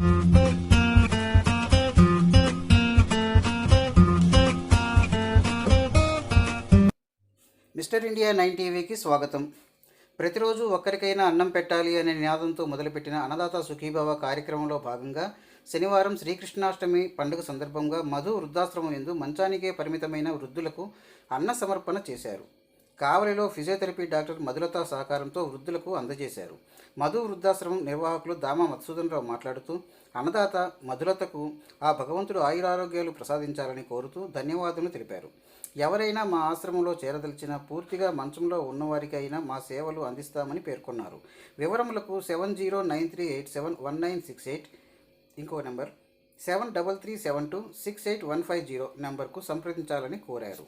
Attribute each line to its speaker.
Speaker 1: Mister India nine టీవీకి స్వాగతం. ప్రతిరోజు ఒక్కరికైనా అన్నం పెట్టాలి అనే నినాదంతో మొదలుపెట్టిన అన్నదాత సుఖీభావ కార్యక్రమంలో భాగంగా శనివారం శ్రీకృష్ణాష్టమి పండుగ సందర్భంగా మధు వృద్ధాశ్రమం ఎందు మంచానికే పరిమితమైన వృద్ధులకు అన్న సమర్పణ చేశారు. కావలిలో ఫిజియోథెరపీ డాక్టర్ మధులత సహకారంతో వృద్ధులకు అందజేశారు. మధు వృద్ధాశ్రమం నిర్వాహకులు దామా మధుసూదన్ రావు మాట్లాడుతూ అన్నదాత మధులతకు ఆ భగవంతుడు ఆయురారోగ్యాలు ప్రసాదించాలని కోరుతూ ధన్యవాదాలు తెలిపారు. ఎవరైనా మా ఆశ్రమంలో చేరదలిచిన పూర్తిగా మంచంలో ఉన్నవారికి అయినా మా సేవలు అందిస్తామని పేర్కొన్నారు. వివరములకు seven zero nine three eight seven one nine six eight ఇంకో number seven double three seven two six eight one five zero నెంబర్కు సంప్రదించాలని కోరారు.